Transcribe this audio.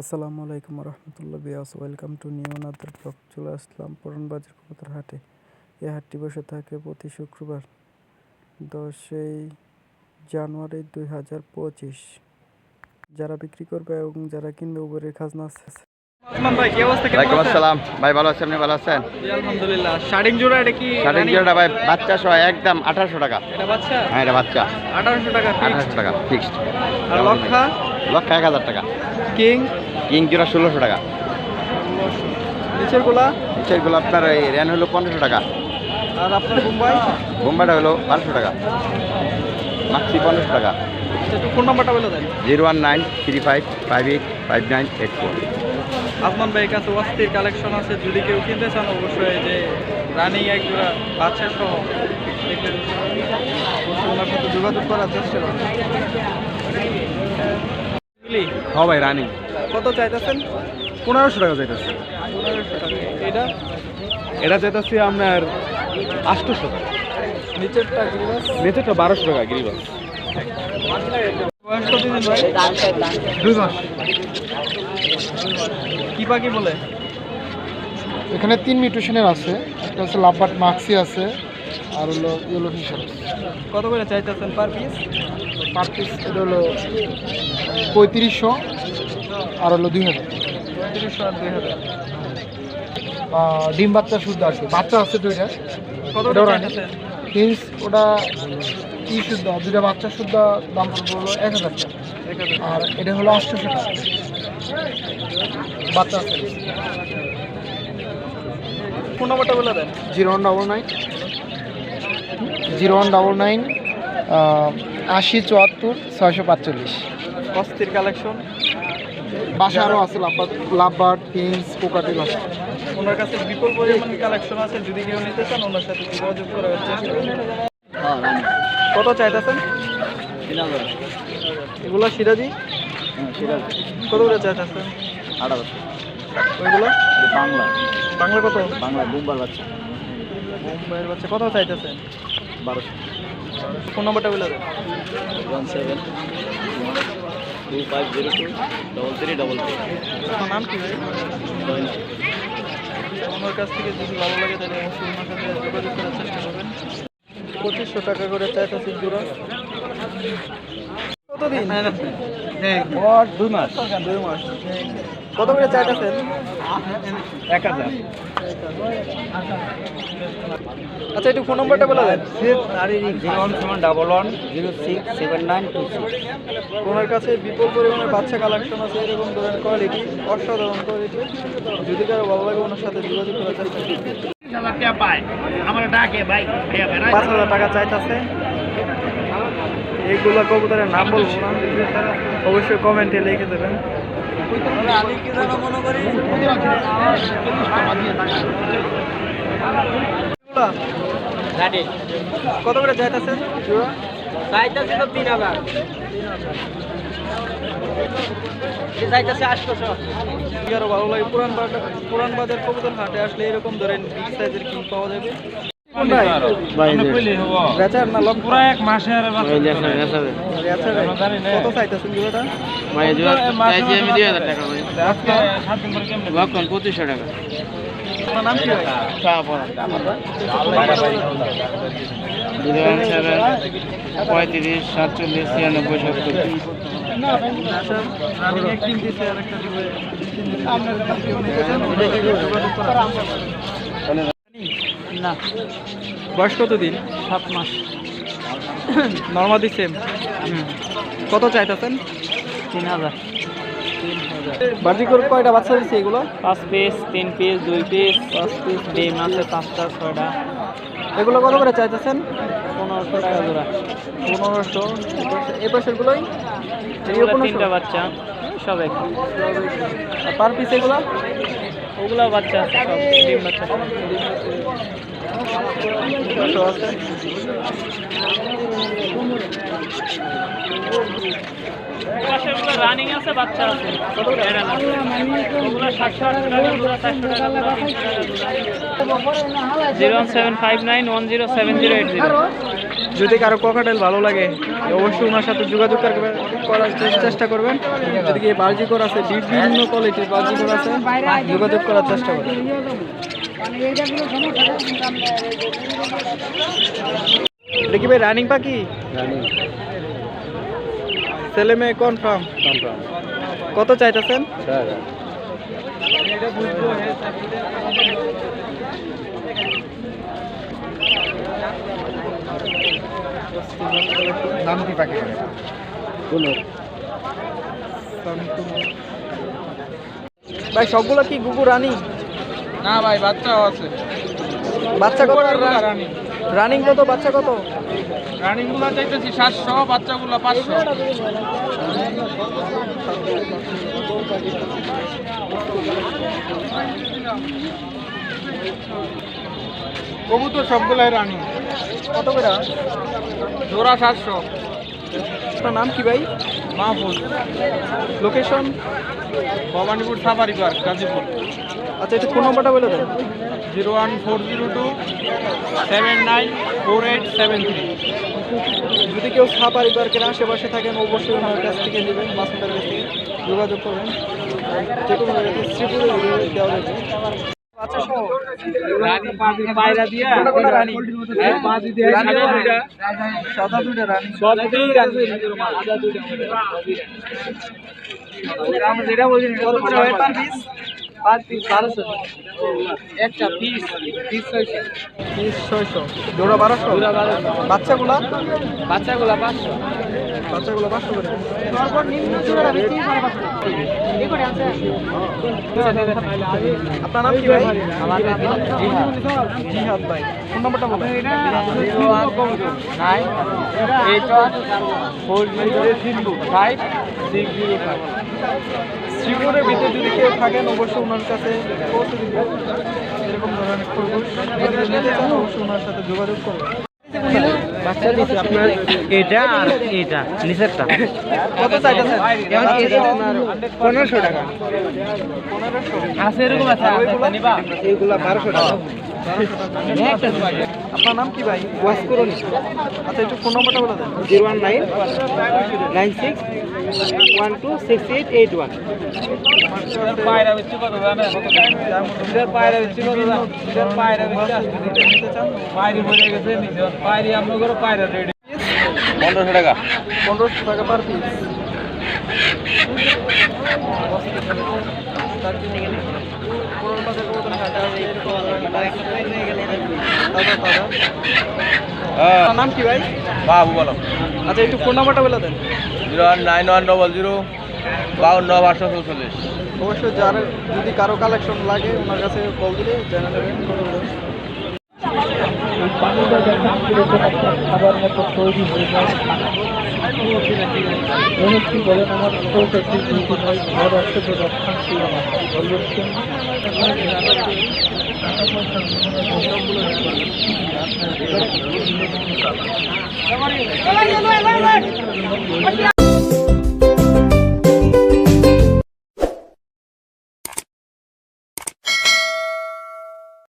আসসালামু আলাইকুম রহমতুল্লাহ বিয়াস ওয়েলকাম টু নিউ নাদার ব্লগ। চলে আসলাম পুরান বাজার কবুতর হাটে। এই হাটটি বসে থাকে প্রতি শুক্রবার দশই জানুয়ারি দুই হাজার পঁচিশ। যারা বিক্রি করবে এবং যারা কিনবে উপরের খাজনা আছে। ভাই কি অবস্থা? ওয়ালাইকুম আসসালাম। ভাই ভালো আছেন? আপনি ভালো আছেন? আলহামদুলিল্লাহ। শার্টিং জোড়া এটা কি শার্টিং রানী? ভাই বাচ্চা সহ একদম আঠারোশো টাকা। এটা বাচ্চা? হ্যাঁ এটা বাচ্চা। আঠারোশো টাকা ফিক্সড আর লক্ষা? লক্ষ এক হাজার টাকা। কিং? কিং জিরো ষোলোশো টাকা। নিচের গোলা? আপনার এই র্যান হলো পনেরোশো টাকা। আর আপনার মুম্বাই বোম্বাইটা হলো বারোশো টাকা। মাক্সি পনেরোশো টাকা। ফোন নাম্বারটা বলে দেন। Zero one nine three five five eight five nine eight four. Asman ভাইয়ের কাছে অস্থির কালেকশন আছে। যদি কেউ কিনতে চান অবশ্যই যে রানিং এক জোড়া বাচ্চা সহ ওনার সাথে যোগাযোগ করার চেষ্টা করুন বুঝলি? হ্যাঁ ভাই রানিং। কত চাইতেছেন? পনেরোশো টাকা চাইতেছে। পনেরোশো টাকা এটা? এটা চাইতেছি আপনার আটশোশো টাকা। নিচেরটা গিরিবাস বারোশো টাকা গিরিবাস। বয়স কতদিন ভাই? দুই মাস। কি পাখি বলে? এখানে তিন মিউটেশনের আছে। একটা হচ্ছে মাক্সি আছে আর হলো ইয়েলো ফিশার কত করে চাইতেছেন পার পিস পার পিস এটা হলো পঁয়ত্রিশশো। আর হলো দুই হাজার। পঁয়ত্রিশশো আর দুই হাজার। ডিম বাচ্চা শুদ্ধ কি বাচ্চা আছে রানি চাইতেছেন? হিন্স ওটা কি শুদ্ধ? দুইটা বাচ্চা শুদ্ধ দাম পড়বে হলো এক হাজার টাকা। আর এটা হলো আটশোশো টাকা। বাচ্চা আছে। ফোন নাম্বারটা বলে দেন। Zero one double nine. Zero one double nine আশি চুয়াত্তর ছয়শো পাঁচচল্লিশ। অস্থির কালেকশন। বাসা আরও আছে লাভবার্ড লাভবার্ড হিন্স কোকাটেল আছে ওনার কাছে বিপুল পরিমাণ কালেকশন আছে যদি কেউ নিতে চান ওনার সাথে যোগাযোগ করার চেষ্টা করুন কত চাইতেছেন? এগুলো সিরাজি? কত করে চাইতেছেন? ওইগুলো? বাংলা। বাংলা কত? বাংলা বোম্বার বাচ্চা। মুম্বাইয়ের বাচ্চা। কত চাইতেছেন? বারোশো। ফোন নাম্বারটা বলে দেন। One seven. Two five zero two double three double three আপনার নাম কি ওনার কাছ থেকে যদি ভালো লাগে তাহলে অবশ্যই ওনার সাথে যোগাযোগ করার চেষ্টা করবেন। পঁচিশশো টাকা করে চাইতেছি জোড়া। কতদিন? দুই মাস। দুই মাস। কত করে চাইতেছেন এক হাজার। আচ্ছা একটু ফোন নাম্বারটা বলে দেন। Zero one seven double one zero six seven nine two six ওনার কাছে বিপুল পরিমাণে বাচ্চা কালেকশন আছে এরকম ধরনের কোয়ালিটি অসাধারণ কোয়ালিটি যদি কারও ভালো লাগে ওনার সাথে যোগাযোগ করার চেষ্টা করবেন পাঁচ হাজার টাকা চাইতেছে। এইগুলো কবুতরের নাম বলব না। অবশ্যই কমেন্টে লিখে দেবেন। কত করে চাইতেছে? তো তিন হাজার। চাইতেছে ভালো লাগে। পুরান বাজার পুরান বাজার কবুতর হাটে আসলে এরকম ধরেন বিগ সাইজের কিং পাওয়া যাবে। বেচার না লক পুরা এক মাসের কত চাইতেছেন জোড়াটা পঁচিশশো টাকা। আপনার নাম কি ভাই? পঁয়ত্রিশ সাতচল্লিশ ছিয়ানব্বই সত্তর। না বয়স কত দিন সাত মাস। নর্মাদি সেম কত চাইতেছেন? তিন হাজার। বার্জিকর কয়টা বাচ্চা দিচ্ছে এগুলো? পাঁচ পিস তিন পিস দুই পিস পাঁচ পিস ডিম আছে পাঁচটা ছয়টা। এগুলো কত করে চাইতেছেন? পনেরোশো টাকা জোড়া। পনেরোশো। এই পাশেরগুলোই? তিনটা বাচ্চা সব এক পার পিস এগুলো? ওগুলো বাচ্চা আছে সব ডিম বাচ্চা। আছে। রানিং আছে বাচ্চা আছে zero seven five nine one zero seven zero eight zero. যদি কারও ককাটেল ভালো লাগে অবশ্যই ওনার সাথে যোগাযোগ করার চেষ্টা করবেন। যদি কি বার্জিকর আছে বিভিন্ন কোয়ালিটির বার্জিকর আছে যোগাযোগ করার চেষ্টা করবেন। এটা কি ভাই রানিং পাখি ছেলে মেয়ে কনফার্ম কত চাইতেছেন? নাম কি পাখি? ভাই সবগুলো কি গুগু রানি? না ভাই বাচ্চাও আছে। বাচ্চা কত? রানিং। রানিং কত বাচ্চা কত? রানিংগুলো চাইতেছি সাতশো বাচ্চাগুলো পাঁচশো। কবুতর সবগুলাই রানিং। কত করে? জোড়া সাতশো। আপনার নাম কি ভাই? Mahfuz. Location Bhabanipur safari park Gazipur. আচ্ছা এটা ফোন নম্বরটা বলে দেন। Zero one four zero two seven nine four eight seven three. যদি কেউ সাপারি পার্কের আশেপাশে থাকেন অবশ্যই ওনার কাছ থেকে নেবেন মাসুদার কাছ থেকে যোগাযোগ করবেন। যে কোনো জায়গাতে শ্রীপুরে দেওয়া যাবে। যেটা পার পিস বারোশো। একটা পিস পিস ছয়শো। পিস ছয়শো। জোড়া বারোশো? জোড়া বারোশো। বাচ্চাগুলা? বাচ্চাগুলা পাঁচশো। বাচ্চাগুলো পাঁচশো করে? আপনার নাম কি ভাই? আমার নাম জিহাদ ভাই। ফোন নাম্বারটা বলেন। Nine eight one four zero five six zero five. শ্রীপুরের ভিতরে যদি কেউ থাকেন, অবশ্যই ওনার কাছে এরকম ধরনের খরগোশ। অবশ্যই ওনার সাথে যোগাযোগ করবেন। বাচ্চা আপনার এটা আর এটা নিচেরটা। কত চাইতেছেন? এটা আপনার পনেরোশো টাকা। আছে এরকম আছে ওইগুলা? বারোশো টাকা। আপনার নাম কি ভাই? ওয়াশ করুন আচ্ছা একটু ফোন নাম্বারটা বলে দেন। Zero one nine nine six one two six eight eight one. পায়রা বেশি কত জানেন? পায়রা বেশি কত জানেন? পায়রা বেশি পায়রি হয়ে গেছে পায়রি আপনার করে পায়রা রেডি পনেরোশো টাকা। পনেরোশো টাকা পার পিস আপনার নাম কি ভাই? বাবু বলো। আচ্ছা একটু ফোন নাম্বারটা বলে দেন। Zero one nine one double zero বাউন্ন পাঁচশো চৌচল্লিশ অবশ্যই যার যদি কারও কালেকশন লাগে ওনার কাছে কল দিলে জানা নেবেন খাবার মতো তৈরি হয়ে যায় কি বলেন আমার ছোট একটি দুটি ভাই ঘর আছে তো রক্ষাংশী আমার বলবেন